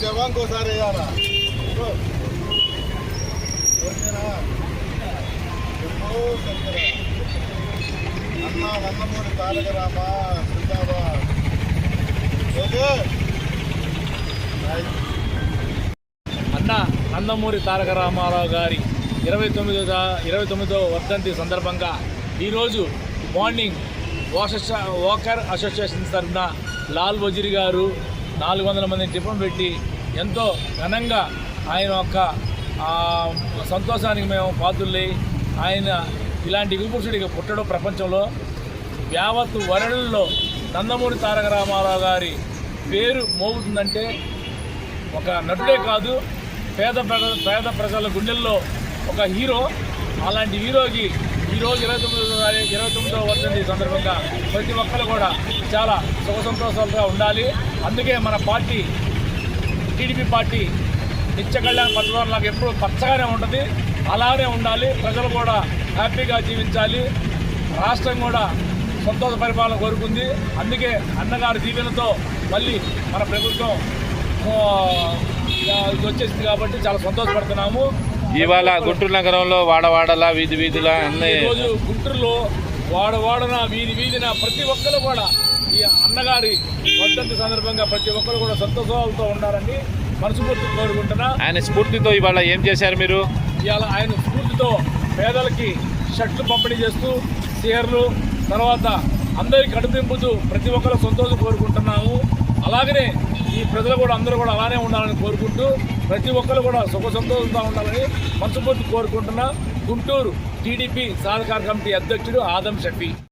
ఇంకోసారి వేయాలా ఇదిగో. అన్న నందమూరి తారక రామ జిందాబాద్ ఓకే అన్న నందమూరి తారక రామారావు గారి ఇరవై తొమ్మిదో ఇరవై తొమ్మిదో వర్ధంతి సందర్భంగా ఈరోజు మార్నింగ్ వాష వాకర్ అసోసియేషన్ తరఫున లాల్ వజీర్ గారు నాలుగు వందల మందిని టిఫిన్ పెట్టి ఎంతో ఘనంగా ఆయన యొక్క సంతోషానికి మేము పాత్రులై ఆయన ఇలాంటి విభూషుడికి పుట్టడం ప్రపంచంలో యావత్తు వరల్డ్లో నందమూరి తారక రామారావు గారి పేరు మోగుతుందంటే ఒక నటుడే కాదు పేద ప్రజల పేద ప్రజల గుండెల్లో ఒక హీరో. అలాంటి హీరోకి ఈరోజు ఇరవై తొమ్మిదో తారీఖు ఇరవై తొమ్మిదవ వర్షంతి సందర్భంగా ప్రతి ఒక్కరు కూడా చాలా సుఖ సంతోషాలుగా ఉండాలి. అందుకే మన పార్టీ టీడీపీ పార్టీ నిత్య కళ్యాణ పథకం నాకు ఎప్పుడు పచ్చగానే ఉంటుంది. అలానే ఉండాలి. ప్రజలు కూడా హ్యాపీగా జీవించాలి. రాష్ట్రం కూడా సంతోష పరిపాలన కోరుకుంది. అందుకే అన్నగారి దీవెనతో మళ్ళీ మన ప్రభుత్వం ఇది వచ్చేసింది కాబట్టి చాలా సంతోషపడుతున్నాము. ఇవాళ గుంటూరు నగరంలో వాడవాడల వీధి వీధుల అన్ని గుంటూరులో వాడవాడన వీధి వీధిన ప్రతి ఒక్కరు కూడా ఈ అన్నగారి వర్ధంతి సందర్భంగా ప్రతి ఒక్కరు కూడా సంతోషాలతో ఉండాలని మనస్ఫూర్తి కోరుకుంటున్నా. ఆయన స్ఫూర్తితో ఇవాళ ఏం చేశారు మీరు? ఇవాళ ఆయన స్ఫూర్తితో పేదలకి షర్ట్లు పంపిణీ చేస్తూ చీరలు తర్వాత అందరికి కడుపింపుతూ ప్రతి ఒక్కరు సంతోషం కోరుకుంటున్నాము. అలాగనే ఈ ప్రజలు కూడా అందరూ కూడా అలానే ఉండాలని కోరుకుంటూ ప్రతి ఒక్కరు కూడా సుఖ సంతోషంగా ఉండాలని మనస్ఫూర్తి కోరుకుంటున్నా. గుంటూరు టీడీపీ సాధకార కమిటీ అధ్యక్షుడు ఆదం షఫీ.